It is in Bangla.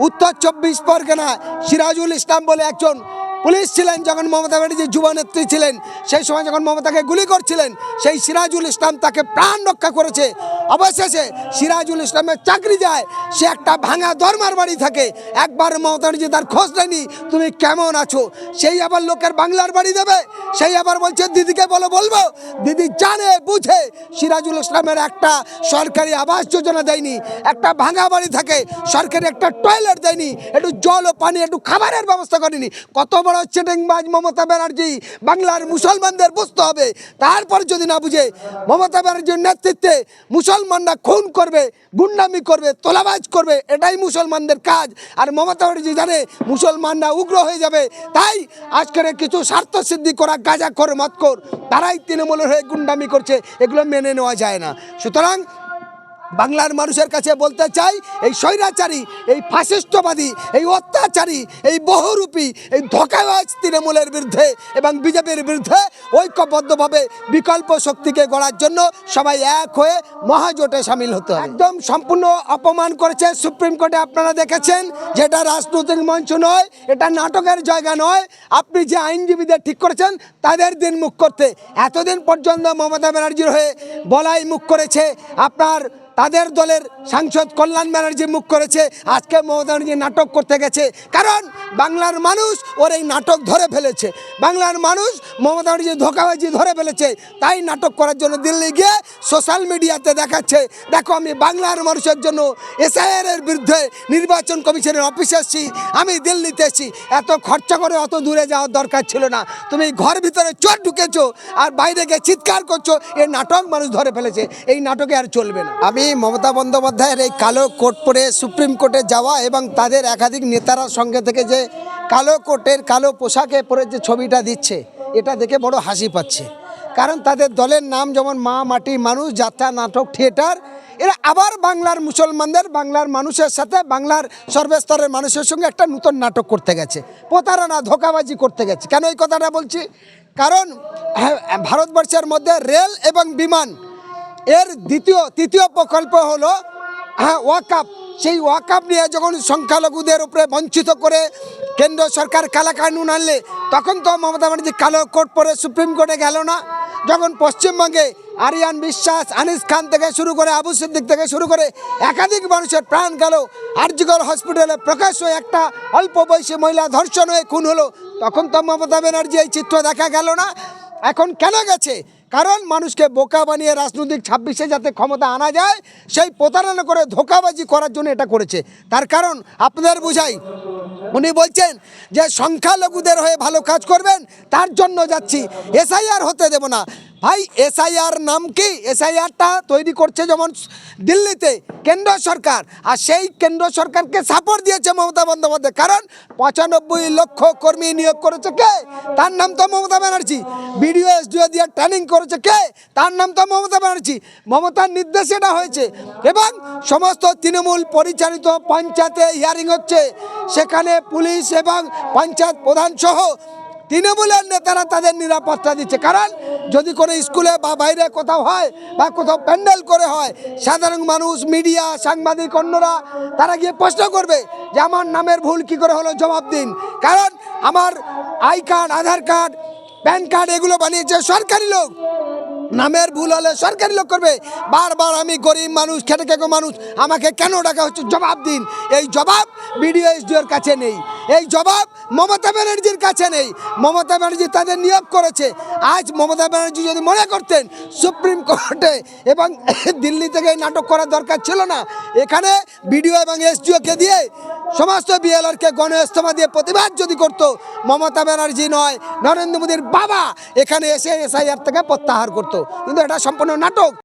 উত্তর চব্বিশ পরগনা, সিরাজুল ইসলাম বলে একজন পুলিশ ছিলেন যখন মমতা ব্যানার্জি যুবনেত্রী ছিলেন। সেই সময় যখন মমতাকে গুলি করছিলেন, সেই সিরাজুল ইসলাম তাকে প্রাণ রক্ষা করেছে। অবশেষে সিরাজুল ইসলামের চাকরি যায়, সে একটা ভাঙা দরমার বাড়ি থাকে। একবার মমতা ব্যানার্জি তার খোঁজ নেয়নি, তুমি কেমন আছো? সেই আবার লোকের বাংলার বাড়ি দেবে, সেই আবার বলছে, দিদিকে বলো, বলব? দিদি জানে, বুঝে, সিরাজুল ইসলামের একটা সরকারি আবাস যোজনা দেয়নি, একটা ভাঙা বাড়ি থাকে, সরকারি একটা টয়লেট দেয়নি, একটু জল ও পানি, একটু খাবারের ব্যবস্থা করেনি। কত বড় চেটিংবাজ মমতা ব্যানার্জি, বাংলার মুসলমানদের বুঝতে হবে। তারপর যদি না বুঝে, মমতা ব্যানার্জির নেতৃত্বে মুসলমানরা খুন করবে, গুন্ডামি করবে, তোলাবাজ করবে, এটাই মুসলমানদের কাজ। আর মমতা ব্যানার্জি জানে মুসলমানরা উগ্র হয়ে যাবে। তাই আজকের কিছু স্বার্থ সিদ্ধি করা গাজা কর মত কর তারাই তৃণমূলের হয়ে গুন্ডামি করছে, এগুলো মেনে নেওয়া যায় না। সুতরাং বাংলার মানুষের কাছে বলতে চাই, এই স্বৈরাচারী, এই ফাশিষ্টবাদী এই অত্যাচারী, এই বহুরূপী, এই ধোকাবাজ তৃণমূলের বিরুদ্ধে এবং বিজেপির বিরুদ্ধে ঐক্যবদ্ধভাবে বিকল্প শক্তিকে গড়ার জন্য সবাই এক হয়ে মহাজোটে সামিল হতে একদম সম্পূর্ণ অপমান করেছে সুপ্রিম কোর্টে আপনারা দেখেছেন, যেটা রাজনৈতিক মঞ্চ নয়, এটা নাটকের জায়গা নয়। আপনি যে আইনজীবীদের ঠিক করেছেন, তাদের দিন মুখ করতে। এতদিন পর্যন্ত মমতা ব্যানার্জির হয়ে বলাই মুখ করেছে আপনার তাদের দলের সাংসদ কল্যাণ ব্যানার্জি মুখ করেছে। আজকে মমতা ব্যানার্জি নাটক করতে গেছে। কারণ বাংলার মানুষ ওর এই নাটক ধরে ফেলেছে। বাংলার মানুষ মমতা ব্যানার্জি ধোকাবাজি ধরে ফেলেছে। তাই নাটক করার জন্য দিল্লি গিয়ে সোশ্যাল মিডিয়াতে দেখাচ্ছে। দেখো, আমি বাংলার মানুষের জন্য এসআইআর এর বিরুদ্ধে নির্বাচন কমিশনের অফিসে এসেছি। আমি দিল্লিতে এসেছি। এত খরচা করে অত দূরে যাওয়ার দরকার ছিল না। তুমি ঘর ভিতরে চোর ঢুকেছো আর বাইরে গিয়ে চিৎকার করছ। এই নাটক মানুষ ধরে ফেলেছে। এই নাটকে আর চলবে না। আমি মমতা বন্দ্যোপাধ্যায়ের এই কালো কোট পরে সুপ্রিম কোর্টে যাওয়া এবং তাদের একাধিক নেতারা সঙ্গে থেকে যে কালো কোটের কালো পোশাকে পরে যে ছবিটা দিচ্ছে এটা দেখে বড় হাসি পাচ্ছে। কারণ তাদের দলের নাম যেমন মা মাটি মানুষ যাত্রা নাটক থিয়েটার এরা আবার বাংলার মুসলমানদের বাংলার মানুষের সাথে বাংলার সর্বস্তরের মানুষের সঙ্গে একটা নতুন নাটক করতে গেছে প্রতারণা ধোকাবাজি করতে গেছে। কেন এই কথাটা বলছি? কারণ হ্যাঁ, ভারতবর্ষের মধ্যে রেল এবং বিমান এর দ্বিতীয়, তৃতীয় প্রকল্প হলো হ্যাঁ ওয়াকাপ। সেই ওয়াকাপ নিয়ে যখন সংখ্যালঘুদের উপরে বঞ্চিত করে কেন্দ্র সরকার কালা কানুন আনলে, তখন তো মমতা ব্যানার্জি কালো কোর্ট পরে সুপ্রিম কোর্টে গেল না। যখন পশ্চিমবঙ্গে আরিয়ান বিশ্বাস, আনিস খান থেকে শুরু করে আবু সিদ্দিক থেকে শুরু করে একাধিক মানুষের প্রাণ গেল আরজিগর হসপিটালে প্রকাশ্য একটা অল্প বয়সী মহিলা ধর্ষণ হয়ে খুন হলো, তখন তো মমতা ব্যানার্জি এই চিত্র দেখা গেল না। এখন কেন গেছে? কারণ মানুষকে বোকা বানিয়ে রাজনৈতিক ছাব্বিশে যাতে ক্ষমতা আনা যায়, সেই প্রতারণা করে ধোকাবাজি করার জন্য এটা করেছে। তার কারণ আপনাদের বুঝাই, উনি বলছেন যে সংখ্যালঘুদের হয়ে ভালো কাজ করবেন, তার জন্য যাচ্ছি। এসআইআর হতে দেব না। ভাই, এসআইআর নাম কি? এসআইআরটা তৈরি করছে যেমন দিল্লিতে কেন্দ্র সরকার, আর সেই কেন্দ্র সরকারকে সাপোর্ট দিয়েছে মমতা বন্দ্যোপাধ্যায়। কারণ পঁচানব্বই লক্ষ কর্মী নিয়োগ করেছে কে? তার নাম তো মমতা ব্যানার্জি। বিডিও, এসডিও দিয়ে ট্রেনিং করেছে কে? তার নাম তো মমতা ব্যানার্জি। মমতার নির্দেশে এটা হয়েছে। এবং সমস্ত তৃণমূল পরিচালিত পঞ্চায়েতে হিয়ারিং হচ্ছে। সেখানে পুলিশ এবং পঞ্চায়েত প্রধান সহ তৃণমূলের নেতারা তাদের নিরাপত্তা দিচ্ছে। কারণ যদি কোনো স্কুলে বা বাইরে কোথাও হয় বা কোথাও প্যান্ডেল করে হয়, সাধারণ মানুষ, মিডিয়া, সাংবাদিক অন্যরা, তারা গিয়ে প্রশ্ন করবে যে আমার নামের ভুল কি করে হলো জবাব দিন। কারণ আমার I card, Aadhaar card, PAN card এগুলো বানিয়েছে সরকারি লোক। নামের ভুল হলে সরকারি লোক করবে। বারবার আমি গরিব মানুষ, খেটে খেকো মানুষ, আমাকে কেন ডাকা হচ্ছে? জবাব দিন। এই জবাব বিডিও এসডিওর কাছে নেই। এই জবাব মমতা ব্যানার্জির কাছে নেই। মমতা ব্যানার্জি তাদের নিয়োগ করেছে। আজ মমতা ব্যানার্জি যদি মনে করতেন সুপ্রিম কোর্টে এবং দিল্লি থেকে নাটক করার দরকার ছিল না, এখানে বিডিও এবং এসডিওকে দিয়ে সমস্ত বিএলআরকে গণ ইস্তফা দিয়ে প্রতিবাদ যদি করতো, মমতা ব্যানার্জি নয়, নরেন্দ্র মোদীর বাবা এখানে এসে এসআইআর থেকে প্রত্যাহার করতো। কিন্তু এটা সম্পূর্ণ নাটক।